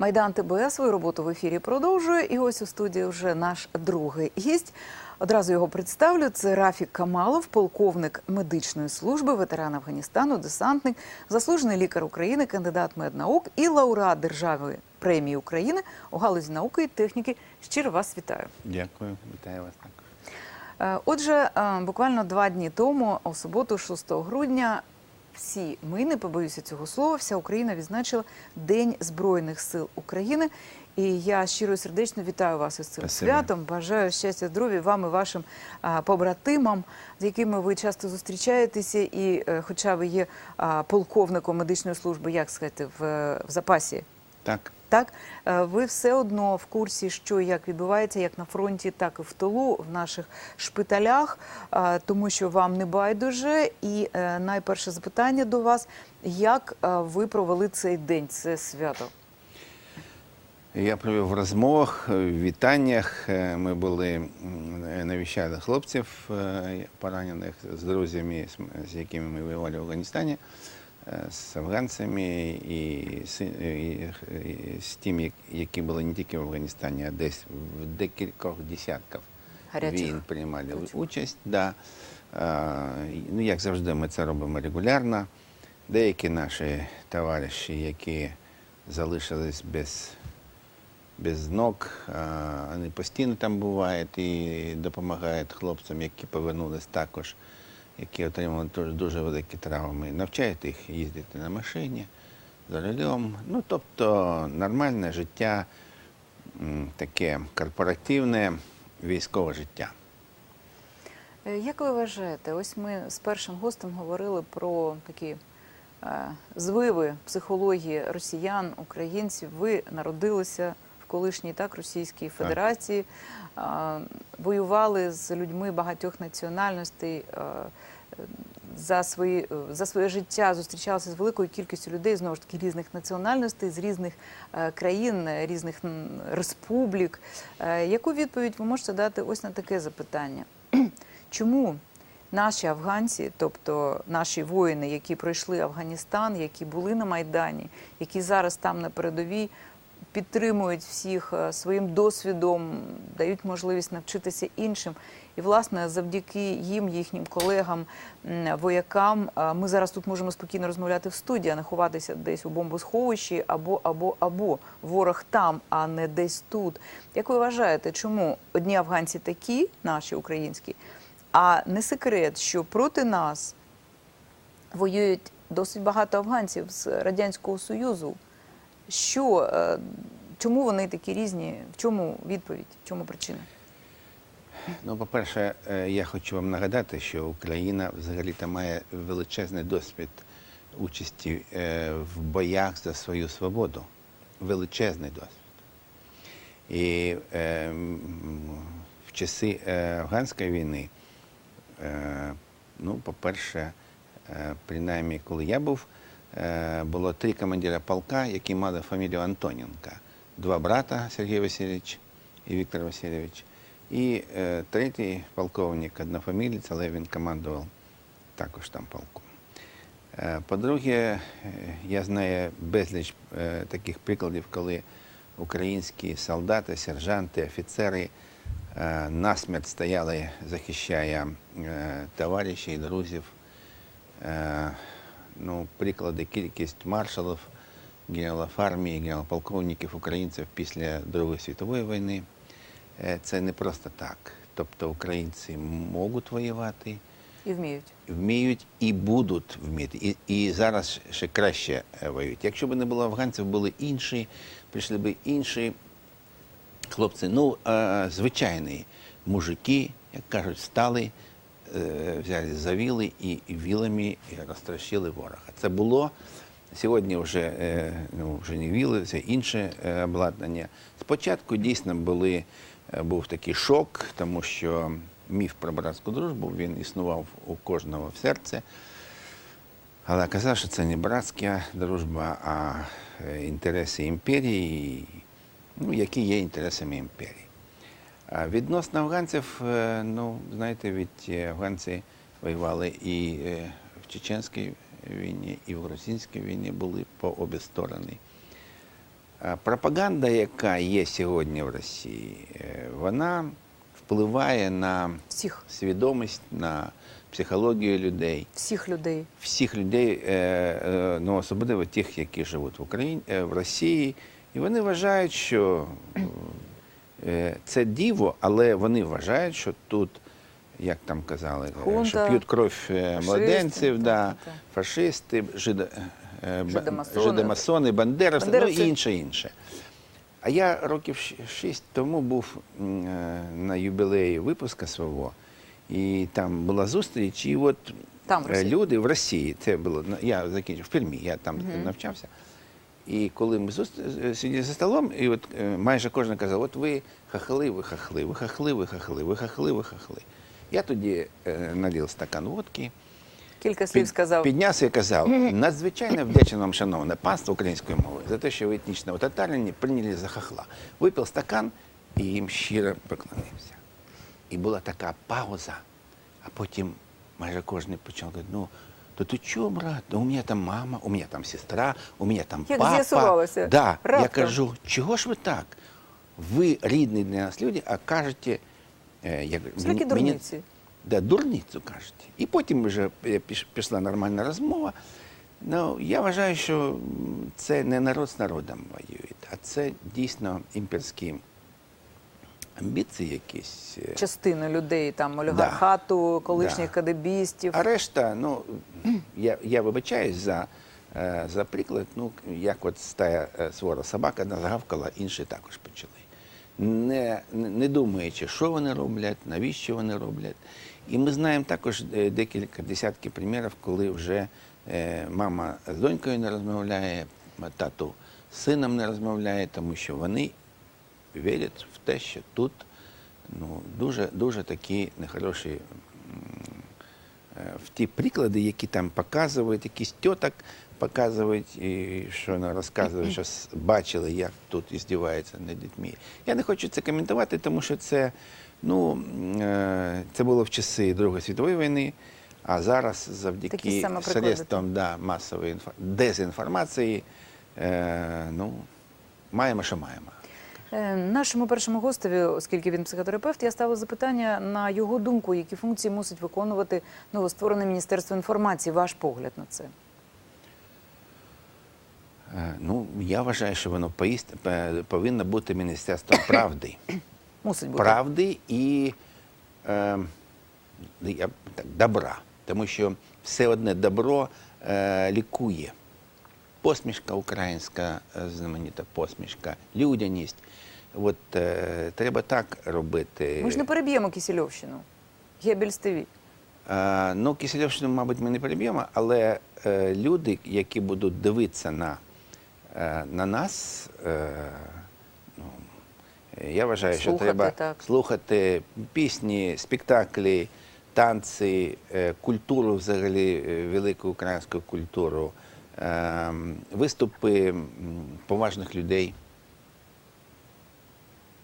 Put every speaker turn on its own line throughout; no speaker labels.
Майдан ТБ свою роботу в ефірі продовжує. І ось у студії вже наш другий гість. Одразу його представлю. Це Рафік Камалов, полковник медичної служби, ветеран Афганістану, десантник, заслужений лікар України, кандидат меднаук і лауреат державної премії України у галузі науки і техніки. Щиро вас вітаю.
Дякую, вітаю вас також.
Е, Отже, е, буквально два дні тому, у суботу, 6 грудня, всі ми не побоюся цього слова. Вся Україна відзначила День Збройних сил України. І я щиро і сердечно вітаю вас із цим
Спасибо.
святом. Бажаю щастя, здоров'я вам і вашим а, побратимам, з якими ви часто зустрічаєтеся. І, е, хоча ви є а, полковником медичної служби, як сказати, в, в запасі
Так,
так, Е, ви все одно в курсі, що як відбувається, як на фронті, так і в тилу, в наших шпиталях, е, тому що вам не байдуже. І е, найперше запитання до вас: як ви провели цей день, це свято?
я провів в розмовах, в вітаннях. Ми були м, навіщали хлопців поранених з друзями, з- якими ми воювали в Афганістані, з афганцями і з, і, і з тими, які були не тільки в Афганістані, а десь в декількох десятках
Гарячих
війн приймали
точок.
участь. Да. Е, і, Ну, як завжди, ми це робимо регулярно. Деякі наші товариші, які залишились без, без ног, е, вони постійно там бувають і допомагають хлопцям, які повернулись також, які отримали дуже, дуже великі травми. Навчають їх їздити на машині, за рулем. Ну, тобто нормальне життя, таке корпоративне військове життя.
Е, Як ви вважаєте, ось ми з першим гостем говорили про такі е, звиви психології росіян, українців. Ви народилися колишній так Російській Федерації, воювали з людьми багатьох національностей. За свої за своє життя зустрічалися з великою кількістю людей знову ж таки різних національностей, з різних е, країн, різних республік. Е, Яку відповідь ви можете дати ось на таке запитання? Чому наші афганці, тобто наші воїни, які пройшли Афганістан, які були на Майдані, які зараз там на передовій, підтримують всіх е, своїм досвідом, дають можливість навчитися іншим. І, власне, завдяки їм, їхнім колегам, воякам, е, ми зараз тут можемо спокійно розмовляти в студії, а не ховатися десь у бомбосховищі або, або, або ворог там, а не десь тут. Як ви вважаєте, чому одні афганці такі, наші українські, а не секрет, що проти нас воюють досить багато афганців з Радянського Союзу. Що, е, чому вони такі різні? В чому відповідь? В чому причина?
Ну, по-перше, е, я хочу вам нагадати, що Україна взагалі-то має величезний досвід участі е, в боях за свою свободу. Величезний досвід. І е, в часи афганської війни, е, ну, по-перше, е, принаймні, коли я був, е, було три командира полка, які мали фамілію Антоненка. Два брата Сергій Васильович і Віктор Васильович. І е, третій полковник однофамілець, але він командував також там полком. Е, по-друге, е, я знаю безліч е, таких прикладів, коли українські солдати, сержанти, офіцери е, насмерть стояли, захищає е, товаришів, друзів. Е, ну, приклади, кількість маршалів, генералів армії, генерал-полковників українців після Другої світової війни. Е, Це не просто так. Тобто українці можуть воювати,
І вміють.
вміють і будуть вміти. І, і зараз ще краще е, воюють. Якщо б не було афганців, були інші, прийшли б інші хлопці, ну, е, звичайні мужики, як кажуть, стали, взяли завіли і, і вілами розтрощили ворога. Це було. Сьогодні вже, е, ну, вже не віли, це інше е, обладнання. Спочатку дійсно були, е, був такий шок, тому що міф про братську дружбу він існував у кожного в серці. Але казав, що це не братська дружба, а е, інтереси імперії, ну, які є інтересами імперії. Відносно афганців, е, ну, знаєте, від е, афганці воювали і е, в Чеченській війні, і в Грузинській війні були по обі сторони. Пропаганда, яка є сьогодні в Росії, вона впливає на
Всіх,
свідомість, на психологію людей,
всіх людей.
всіх людей, ну особливо тих, які живуть в Україні, в Росії. І вони вважають, що це диво, але вони вважають, що тут, як там казали, е,
Хунта,
що п'ють кров е, младенців, да, фашисти, жидо, е,
Жидомасони.
жидомасони, бандеровці, ну і інше інше. А я років шість тому був е, на юбілеї випуска свого, і там була зустріч, і от
Там, в
е, люди в Росії, це було я закінчив в Пермі, я там навчався. І коли ми зустр- сиділи за столом, і от е, майже кожен казав, от ви хахли, ви хахли, ви хахли, ви хахли, ви хахли, ви хахли. Я тоді е, налив стакан водки,
Кілька слів
під-
сказав.
піднявся і казав, надзвичайно вдячний вам, шановне панство української мови, за те, що ви етнічного татарини прийняли за хахла. Випив стакан і їм щиро поклонився. І була така пауза, а потім майже кожен почав говорити, ну, то ти чого, брат? У мене там мама, у мене там сестра, у мене там
Як
папа.
з'ясувалося?
Да. Я кажу, чого ж ви так? Ви рідні для нас люди, а кажете,
Всякі дурниці.
Да, дурницю кажете. І потім вже піш- пішла нормальна розмова. Ну, я вважаю, що це не народ з народом воює, а це дійсно імперські амбіції якісь. е.
Частина людей, там олігархату, колишніх
Да.
кадебістів.
А решта, ну, я, я вибачаюсь за, е, за приклад, ну, як от стая е, свора собака загавкала, інші також почали. Не, не думаючи, що вони роблять, навіщо вони роблять. І ми знаємо також декілька десятків примірів, коли вже мама з донькою не розмовляє, тату з сином не розмовляє, тому що вони вірять те, що тут ну, дуже, дуже такі нехороші е, в ті приклади, які там показують, якісь тьоток показують, і що вона розказує, що бачили, як тут іздіваються над дітьми. Я не хочу це коментувати, тому що це, ну, е, це було в часи Другої світової війни, а зараз завдяки средствам да, масової інфо- дезінформації, е, ну, маємо, що маємо.
Е, Нашому першому гостеві, оскільки він психотерапевт, я ставила запитання на його думку, які функції мусить виконувати новостворене міністерство інформації. Ваш погляд на це?
Е, Ну, я вважаю, що воно повинно бути Міністерством правди.
Мусить бути.
Правди і е, так, добра. Тому що все одне добро е, лікує. Посмішка українська, е, знаменита посмішка, людяність. От е, треба так робити.
Ми ж не переб'ємо Кисельовщину. Гебельс ТВ.
Е, Ну, Кисельовщину, мабуть, ми не переб'ємо, але е, люди, які будуть дивитися на, е, на нас, е, ну, я вважаю, що треба
так.
слухати пісні, спектаклі, танці, е, культуру взагалі, е, велику українську культуру, виступи поважних людей.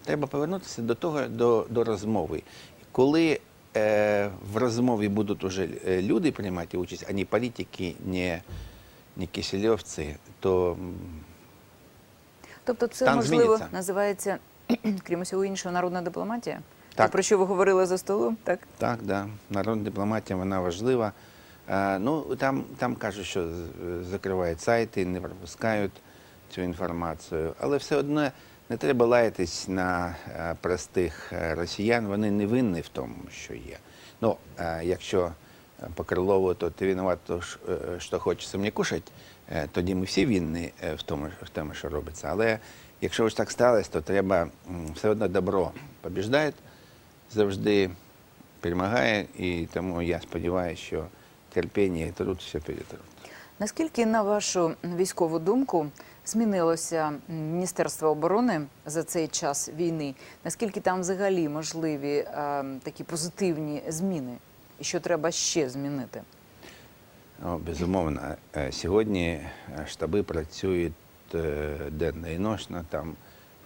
Треба повернутися до того, до, до розмови. Коли е, в розмові будуть уже е, люди приймати участь, а не політики, не, не кисельовці, то
Тобто це,
Стан
можливо,
зміниться.
називається, крім усього іншого, народна дипломатія?
Так.
Те, про що ви говорили за столом? Так?
так, да, народна дипломатія вона важлива. Е, ну, там, там кажуть, що закривають сайти, не пропускають цю інформацію. Але все одно не треба лаятись на е, простих е, росіян, вони не винні в тому, що є. Ну, якщо по Крилову, то ти винуват, що хочеться мені кушати, тоді ми всі винні в тому, в тому, що робиться. Але якщо ж так сталося, то треба все одно добро побіждає, завжди перемагає, і тому я сподіваюся, що терпіння і труд все перетруть.
Наскільки, на вашу військову думку, змінилося Міністерство оборони за цей час війни? Наскільки там взагалі можливі е, такі позитивні зміни? І що треба ще змінити?
Ну, безумовно, Е, сьогодні е, штаби працюють е, денно і ночно, там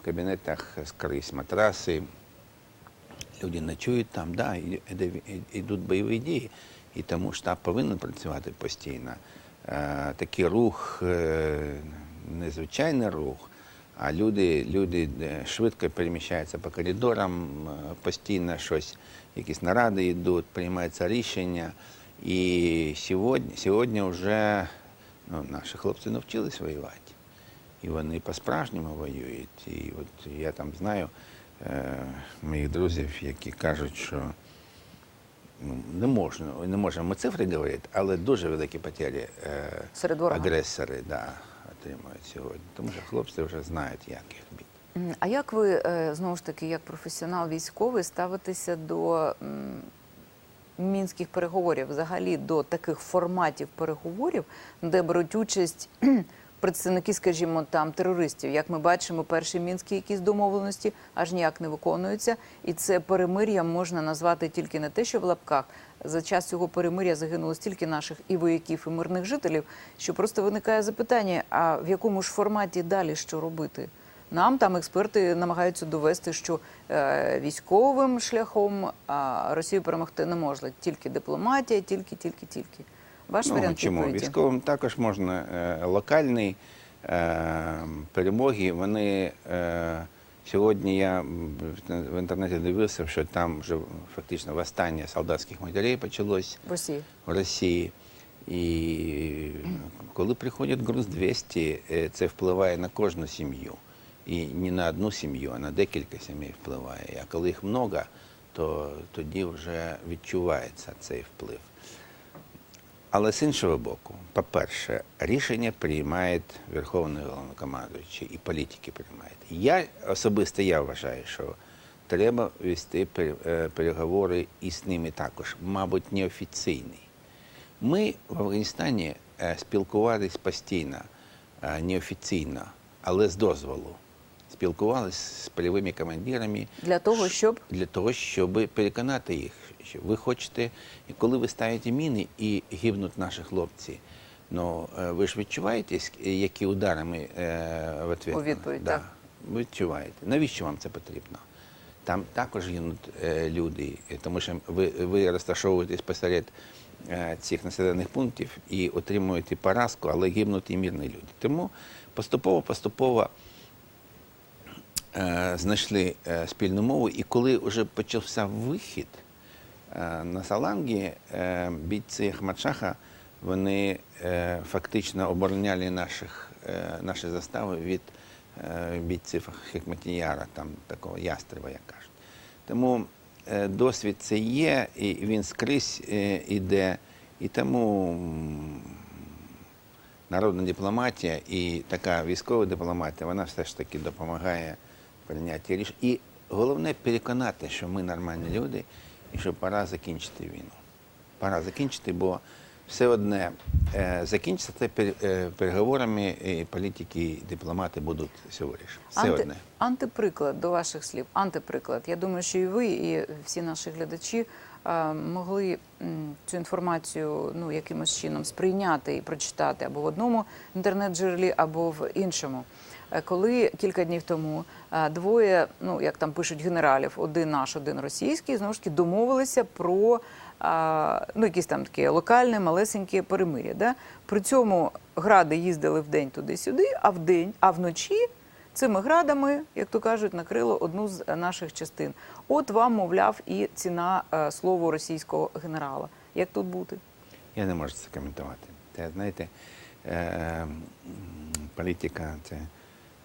в кабінетах скрізь матраси, люди ночують там, да, йдуть бойові дії, і тому штаб повинен працювати постійно. Е, Такий рух, е, незвичайний рух, А люди, люди е, швидко переміщаються по коридорам, постійно щось, якісь наради йдуть, приймаються рішення. І сьогодні, сьогодні вже ну, наші хлопці навчились воювати. І вони по-справжньому воюють. І от я там знаю е, моїх друзів, які кажуть, що не можна, не можемо ми цифри говорити, але дуже великі потері е,
Серед ворога.
агресори да, отримують сьогодні. Тому що хлопці вже знають, як їх бити.
А як ви е, знову ж таки, як професіонал військовий, ставитеся до мінських переговорів, взагалі до таких форматів переговорів, де беруть участь представники, скажімо, там терористів? Як ми бачимо, перші мінські якісь домовленості аж ніяк не виконуються, і це перемир'я можна назвати тільки не те, що в лапках. За час цього перемир'я загинуло стільки наших і вояків, і мирних жителів, що просто виникає запитання: а в якому ж форматі далі що робити? Нам там експерти намагаються довести, що е, військовим шляхом а, Росію перемогти не можна. Тільки дипломатія, тільки, тільки, тільки. Ваш
Ну,
варіант
чому?
відповіді?
Військовим також можна е, локальні е, перемоги. Вони е, сьогодні я в- інтернеті дивився, що там вже фактично восстання солдатських матерей почалось
В Росії.
в Росії. І коли приходять груз 200, е, це впливає на кожну сім'ю. І не на одну сім'ю, а на декілька сімей впливає. А коли їх много, то тоді вже відчувається цей вплив. Але з іншого боку, по-перше, рішення приймає Верховний Головнокомандуючий і політики приймають. Я особисто я вважаю, що треба вести е, переговори і з ними також, мабуть, неофіційні. Ми в Афганістані е, спілкувалися постійно, е, неофіційно, але з дозволу. Спілкувалися з польовими командирами
Для того, щоб
для того, щоб переконати їх, що ви хочете, і коли ви ставите міни і гибнуть наші хлопці. Ну е, ви ж відчуваєте, які удари ми е, в?
У відповідь,
да.
так.
Ви відчуваєте. Навіщо вам це потрібно? Там також гинуть е, люди, е, тому що ви, ви розташовуєтесь посеред е, цих населених пунктів і отримуєте поразку, але гибнуть і мирні люди. Тому поступово-поступово е, знайшли е, спільну мову, і коли вже почався вихід на Салангі, е, бійці Ахмадшаха, вони е, фактично обороняли наших, е, наші застави від е, бійців Хекматіяра, там такого ястреба, як кажуть. Тому е, досвід це є, і він скрізь е, іде, і тому народна дипломатія і така військова дипломатія, вона все ж таки допомагає прийняти рішення. І головне переконати, що ми нормальні люди і що пора закінчити війну. Пора закінчити, бо все одне е, закінчиться е, переговорами, і політики, і дипломати будуть все вирішити. Все
Анти-
одне.
Антиприклад до ваших слів. Антиприклад. Я думаю, що і ви, і всі наші глядачі е, могли цю інформацію ну, якимось чином сприйняти і прочитати або в одному інтернет-джерелі, або в іншому. Е, Коли кілька днів тому е, двоє, ну як там пишуть генералів, один наш, один російський, знову ж таки домовилися про ну, якісь там таке локальне, малесеньке перемир'я. Да? При цьому гради їздили вдень туди-сюди, а вдень, а вночі цими градами, як то кажуть, накрило одну з е, наших частин. От вам, мовляв, і ціна е, слову російського генерала. Як тут бути?
Я не можу це коментувати. Це, знаєте, е, політика це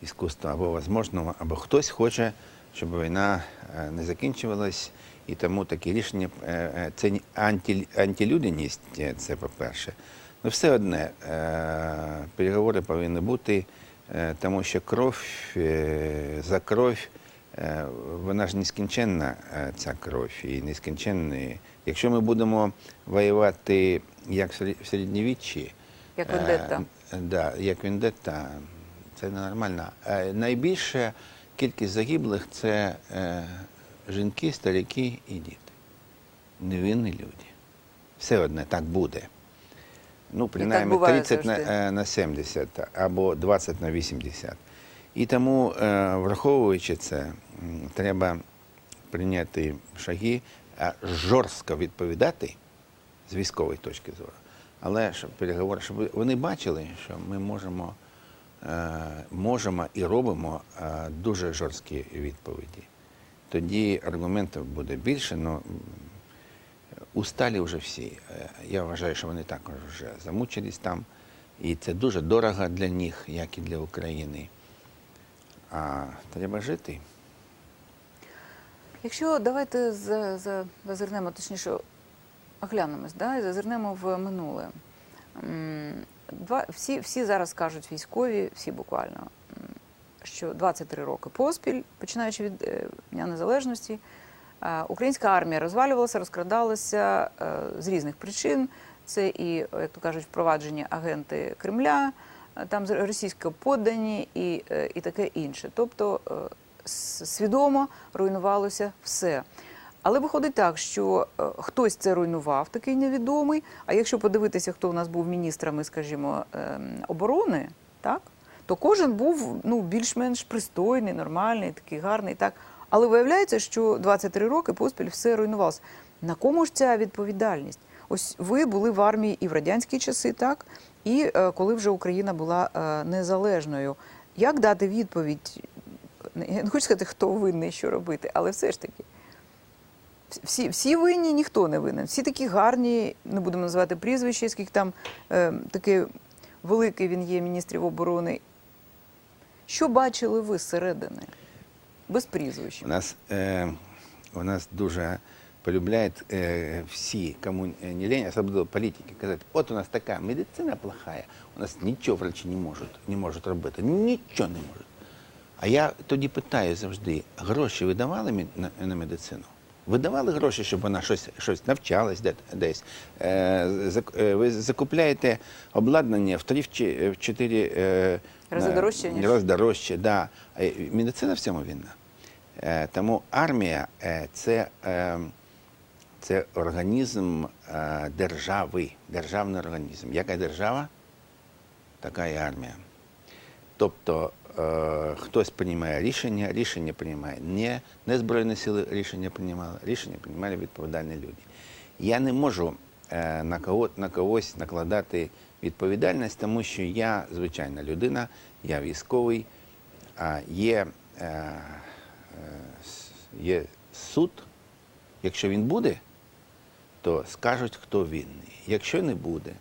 іскусство або возможного, або хтось хоче, щоб війна е, не закінчувалась, і тому такі рішення е, е, це анті, антилюдяність, це по-перше. Ну, все одне, переговори повинні бути, тому що кров за кров, вона ж нескінченна, ця кров, і нескінченна. Якщо ми будемо воювати як в в середньовіччі,
Як вендетта.
Да, як вендетта, це ненормально. Е, найбільша кількість загиблих це е, жінки, старики і діти. Невинні люди. Все одне так буде. Ну, принаймні 30 на, е, на 70 або 20 на 80. І тому, враховуючи це, треба прийняти шаги, жорстко відповідати з військової точки зору. Але щоб переговори, щоб вони бачили, що ми можемо можемо і робимо е, дуже жорсткі відповіді. Тоді аргументів буде більше, але усталі вже всі. Е, Я вважаю, що вони також вже замучились там. І це дуже дорого для них, як і для України. А треба жити.
Якщо давайте за, за, зазирнемо, точніше, оглянемось, да, і зазирнемо в минуле. Два, всі, всі зараз кажуть військові, всі буквально, що 23 роки поспіль, починаючи від е, Дня Незалежності, е, українська армія розвалювалася, розкрадалася е, з різних причин. Це і, як то кажуть, впроваджені агенти Кремля, там російсько поддані і, і таке інше. Тобто свідомо руйнувалося все. Але виходить так, що е, хтось це руйнував, такий невідомий. А якщо подивитися, хто у нас був міністрами, скажімо, ем, оборони, так то кожен був ну більш-менш пристойний, нормальний, такий гарний. Так, але виявляється, що 23 роки поспіль все руйнувалося. На кому ж ця відповідальність? Ось ви були в армії і в радянські часи, так і е, коли вже Україна була е, незалежною. Як дати відповідь? Я не хочу сказати, хто винний, що робити, але все ж таки. Всі, всі винні, ніхто не винен. Всі такі гарні, не будемо називати прізвище, скільки там е, таке великий він є міністрів оборони. Що бачили ви зсередини? Без прізвищ.
У нас, э, у нас дуже полюбляють э, всі, кому не лень, особливо політики, казати, от у нас така медицина плохая, у нас нічого врачі не можуть, не можуть робити, нічого не можуть. А я тоді питаю завжди, гроші видавали мі- на, на медицину? Видавали гроші, щоб вона щось, щось навчалась десь. Е, е, ви закупляєте обладнання в три в чи- в чотири е,
Рази дорожче, ніж-
раз дорожче, да. Медицина в цьому винна. Тому армія це, це організм держави, державний організм. Яка держава, така і армія. Тобто е, хтось приймає рішення, рішення приймає не, не Збройні сили рішення приймали, рішення приймали відповідальні люди. Я не можу е, на, кого, на когось накладати відповідальність, тому що я звичайна людина, я військовий, а є, е, е, є суд. Якщо він буде, то скажуть, хто винний. Якщо не буде,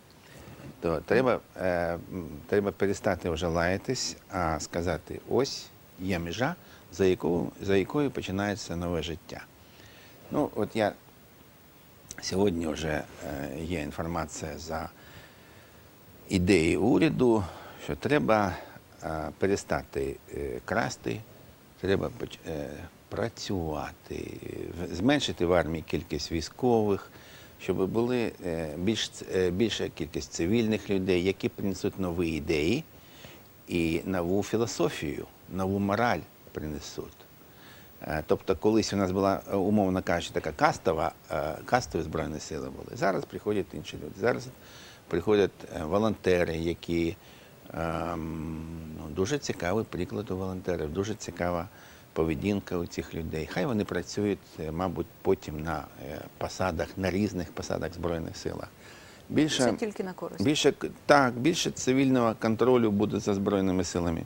то треба, е, треба перестати вже лаятись, а сказати, ось є межа, за якою, за якою починається нове життя. Ну, от я сьогодні вже е, є інформація за ідеї уряду, що треба е, перестати е, красти, треба е, працювати, в- зменшити в армії кількість військових, щоб були е, більш, е, більша кількість цивільних людей, які принесуть нові ідеї і нову філософію, нову мораль принесуть. Е, Тобто, колись у нас була, умовно кажучи, така кастова, кастові збройні сили були. Зараз приходять інші люди. Зараз приходять волонтери, які ем, ну, дуже цікавий приклад у волонтерів, дуже цікава поведінка у цих людей. Хай вони працюють, е, мабуть, потім на е, посадах, на різних посадах в Збройних силах. Більше,
Це тільки на користь.
більше, так, більше цивільного контролю буде за Збройними силами.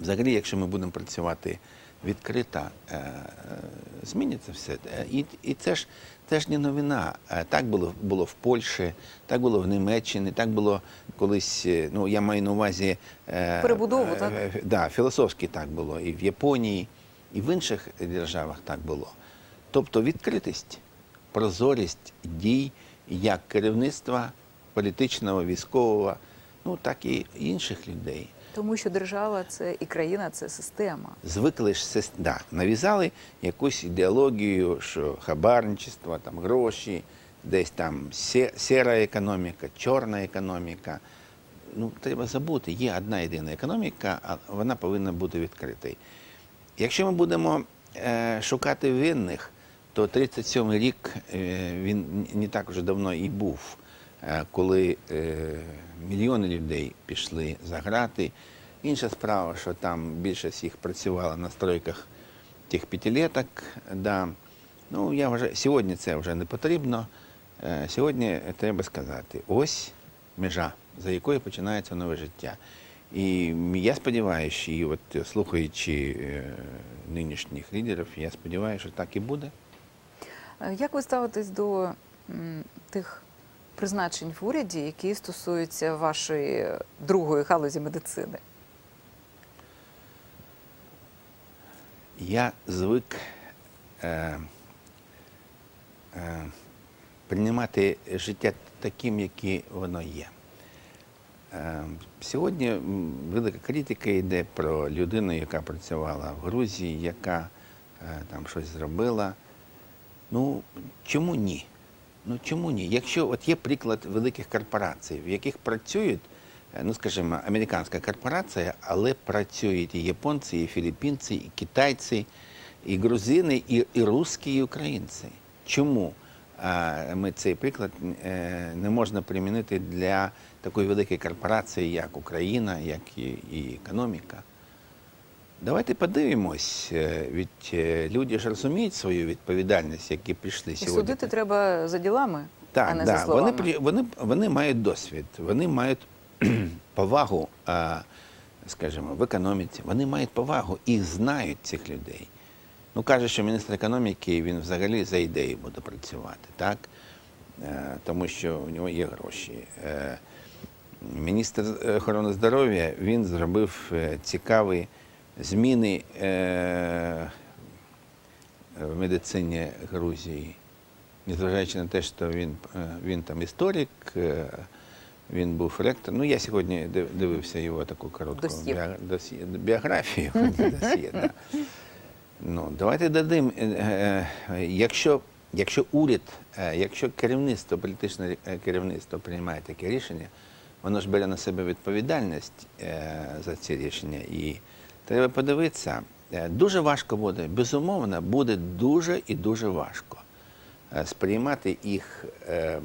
Взагалі, якщо ми будемо працювати відкрито, е, е, зміниться все. Е, І, і це ж це ж не новина. Так було, було в Польщі, так було в Німеччині, так було колись, ну я маю на увазі
Перебудову, так?
Да, філософськи так було. І в Японії, і в інших державах так було. Тобто відкритість, прозорість дій як керівництва політичного, військового, ну так і інших людей.
Тому що держава це і країна це система.
Звикли ж да, нав'язали якусь ідеологію, що хабарничество, там гроші, десь там се- сіра економіка, чорна економіка. Ну, треба забути, є одна єдина економіка, а вона повинна бути відкритою. Якщо ми будемо е, шукати винних, то 37-й рік е, він не так вже давно і був, коли е, мільйони людей пішли за грати. Інша справа, що там більшість їх працювала на стройках тих п'ятилеток. Да. Ну, я вважаю, сьогодні це вже не потрібно. Е, Сьогодні треба сказати, ось межа, за якою починається нове життя. І я сподіваюся, і от е, слухаючи е, нинішніх лідерів, я сподіваюся, що так і буде.
Е, Як ви ставитесь до тих призначень в уряді, які стосуються вашої другої галузі медицини?
Я звик е, е, приймати життя таким, яке воно є. Е, сьогодні велика критика йде про людину, яка працювала в Грузії, яка е, там щось зробила. Ну, чому ні? Ну чому ні? Якщо от є приклад великих корпорацій, в яких працюють, е, ну скажімо, американська корпорація, але працюють і японці, і філіппінці, і китайці, і грузини, і, і русські, і українці. Чому ми цей приклад е, не можна примінити для такої великої корпорації, як Україна, як і, і економіка? Давайте подивимось, е, від е, люди ж розуміють свою відповідальність, які прийшли
І
сьогодні.
судити треба за ділами, а
Так,
не за словами.
Вони, вони, вони мають досвід, вони мають повагу, скажімо, в економіці, вони мають повагу і знають цих людей. Ну, каже, що міністр економіки він взагалі за ідею буде працювати, так? Е, Тому що у нього є гроші. Міністр охорони здоров'я він зробив цікаві зміни е, в медицині Грузії незважаючи на те, що він, е, він там історик, е, він був ректор. Ну, я сьогодні дивився його таку коротку біа- досьє- біографію. досьє, да. Ну, давайте дадим, е, якщо, якщо уряд, якщо керівництво, політичне керівництво приймає таке рішення, воно ж бере на себе відповідальність за ці рішення. І треба подивитися, е, дуже важко буде, безумовно, буде дуже і дуже важко. Е, Сприймати їх е,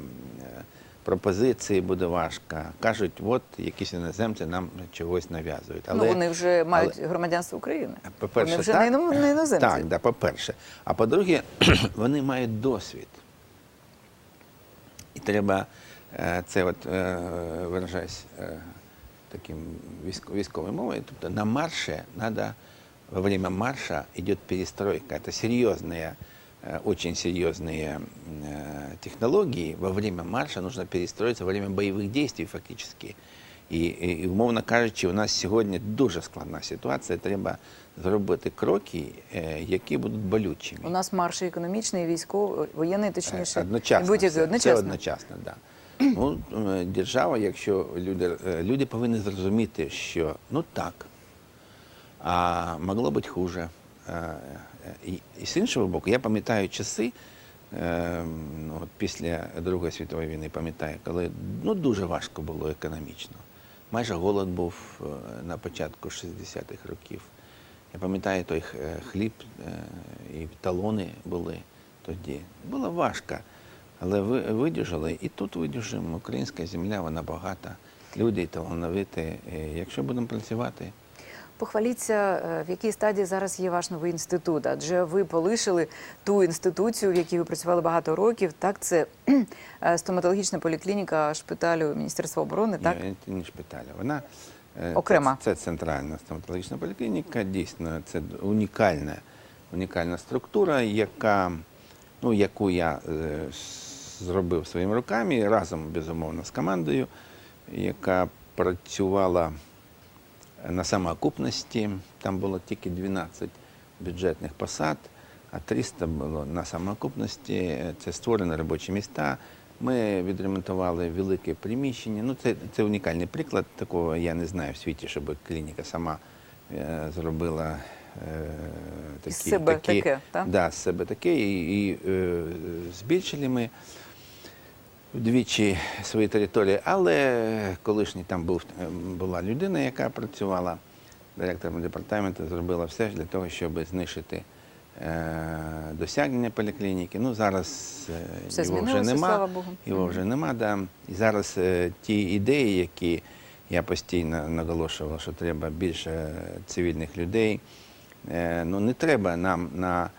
пропозиції буде важко. Кажуть, от якісь іноземці нам чогось нав'язують.
ну, вони вже мають громадянство України.
по-перше,
вони вже
так,
не, іноземці.
Так, да, по-перше. А по-друге, вони мають досвід. І треба це от виражаюсь таким військ- військовою мовою. Тобто на марше надо во время марша идет перестройка. Это серьезные, э, очень серьезные э, технологии. Во время марша нужно перестроиться во время бойових действий фактически. І, і, і умовно кажучи, у нас сьогодні дуже складна ситуація. Треба зробити кроки, е, які будуть болючими.
У нас марш і економічний, і військовий, воєнний, точніше.
Е, Одночасно.
і будь-який
все,
одночасно.
Це одночасно, да. Ну, е, держава, якщо люди, е, люди повинні зрозуміти, що ну так, а могло бути хуже. Е, І, і з іншого боку, я пам'ятаю часи, ну, от після Другої світової війни, пам'ятаю, коли ну, дуже важко було економічно. Майже голод був на початку 60-х років. Я пам'ятаю той хліб і талони були тоді. Було важко, але ви видержали. І тут видержимо. Українська земля, вона багата. Люди талановиті. Е, Якщо будемо працювати,
Похваліться, е, в якій стадії зараз є ваш новий інститут, адже ви полишили ту інституцію, в якій ви працювали багато років. Так, це е, стоматологічна поліклініка шпиталю Міністерства оборони. Так,
Ні, не шпиталя. Вона
Окрема.
Це, це центральна стоматологічна поліклініка. Дійсно, це унікальна, унікальна структура, яка, ну, яку я зробив своїми руками разом, безумовно, з командою, яка працювала на самоокупності. Там було тільки 12 бюджетних посад, а 300 було на самоокупності. Це створені робочі міста. Ми відремонтували велике приміщення. Ну, це, це унікальний приклад. Такого я не знаю в світі, щоб клініка сама е, зробила е, такі,
себе
такі,
таке, так?
Да, з себе таке. І, і е, збільшили ми вдвічі свої території, але колишній там був, е, була людина, яка працювала директором департаменту, зробила все для того, щоб знищити е, досягнення поліклініки. Ну, зараз е,
Все
його вже нема.
слава Богу.
Його вже нема, да. І зараз е, ті ідеї, які я постійно наголошував, що треба більше цивільних людей. Е, ну, не треба нам на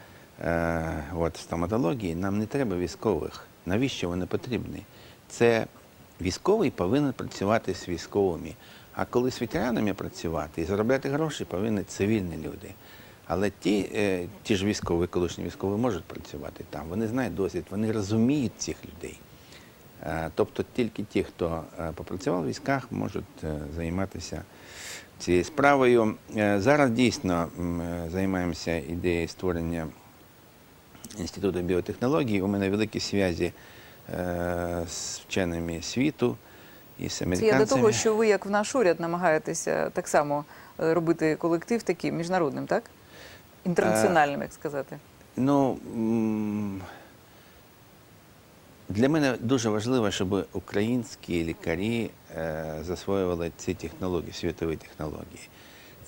е, от, стоматології, нам не треба військових. Навіщо вони потрібні? Це військовий повинен працювати з військовими. А коли з ветеранами працювати і заробляти гроші, повинні цивільні люди. Але ті, е, ті ж військові, колишні військові можуть працювати там. Вони знають досвід, вони розуміють цих людей. Е, Тобто тільки ті, хто е, попрацював в військах, можуть займатися цією справою. Зараз дійсно займаємося ідеєю створення Інституту біотехнологій. У мене великі зв'язі е, з вченими світу і з
Це я до того, що ви, як в наш уряд, намагаєтеся так само е, робити колектив такий міжнародним, так? Інтернаціональним, як сказати.
Ну, для мене дуже важливо, щоб українські лікарі е, засвоювали ці технології, світові технології.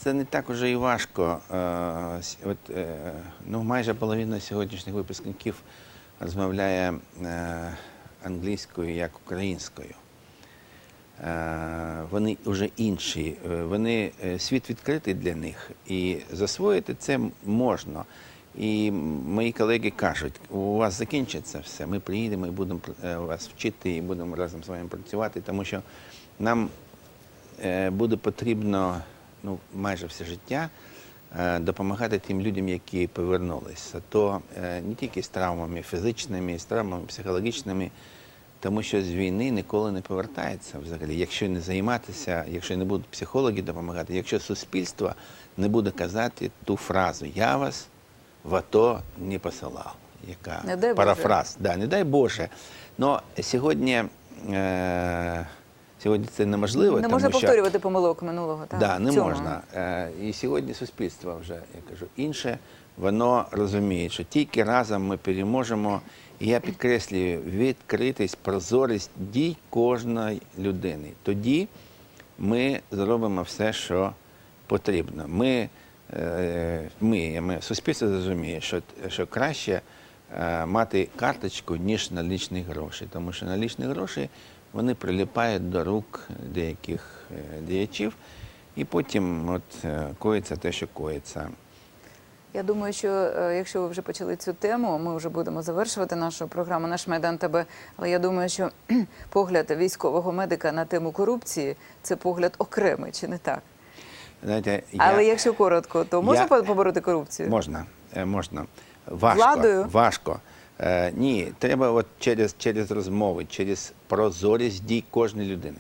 Це не так уже і важко. Е, от, е, ну, майже половина сьогоднішніх випускників розмовляє е, англійською як українською. Вони вже інші, вони світ відкритий для них, і засвоїти це можна. І мої колеги кажуть, у вас закінчиться все, ми приїдемо і будемо вас вчити, і будемо разом з вами працювати, тому що нам буде потрібно ну, майже все життя е, допомагати тим людям, які повернулися. То е, не тільки з травмами фізичними, з травмами психологічними, тому що з війни ніколи не повертається взагалі. Якщо не займатися, якщо не будуть психологи допомагати, якщо суспільство не буде казати ту фразу Я вас в АТО не посилав. Яка
Не дай Боже.
парафраз. Да, не дай Боже. Но сьогодні, е, сьогодні це неможливо.
Не
тому
можна
що,
повторювати помилок минулого. Так?
Да, не
цьому.
можна. Е, І сьогодні суспільство вже, я кажу, інше, воно розуміє, що тільки разом ми переможемо. І я підкреслюю відкритість, прозорість дій кожної людини. Тоді ми зробимо все, що потрібно. Ми, е, ми, ми суспільство зрозуміє, що, що краще е, мати карточку, ніж налічні гроші. Тому що налічні гроші вони приліпають до рук деяких е, діячів, і потім от, е, коїться те, що коїться.
Я думаю, що е, якщо ви вже почали цю тему, ми вже будемо завершувати нашу програму Наш майдан тебе. Але я думаю, що погляд військового медика на тему корупції це погляд окремий, чи не так?
Знаєте,
Але якщо коротко, то можна
я-
побороти корупцію?
Можна, можна. Важко.
Владою?
Важко. Е, ні, треба от через, через розмови, через прозорість дій кожної людини.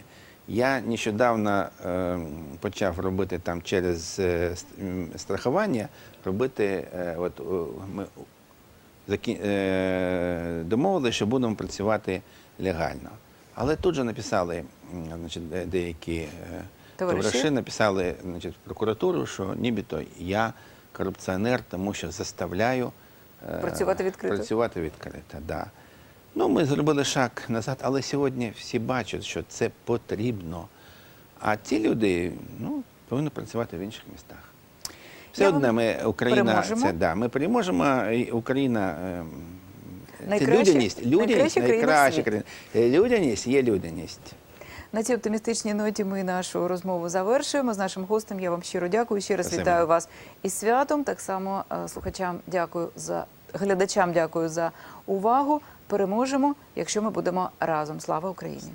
Я нещодавно е, почав робити там через е, страхування, робити, е, от, о, ми закі, е, домовилися, що будемо працювати легально. Але тут же написали значить, деякі е,
Товариші?
товариші написали значить, в прокуратуру, що нібито я корупціонер, тому що заставляю е,
Працювати відкрито.
Працювати відкрито, да. Ну, ми зробили шаг назад, але сьогодні всі бачать, що це потрібно. А ці люди ну, повинні працювати в інших містах. Все
Я
одне ми Україна,
переможемо.
це да, ми переможемо. і Україна ем, це
Найкраща-
людяність, людяність,
найкраща країна.
Е, Людяність є людяність.
На цій оптимістичній ноті ми нашу розмову завершуємо. З нашим гостем я вам щиро дякую. Ще раз
Спасибо.
вітаю вас із святом. Так само е, слухачам дякую за глядачам. Дякую за увагу. Переможемо, якщо ми будемо разом. Слава Україні!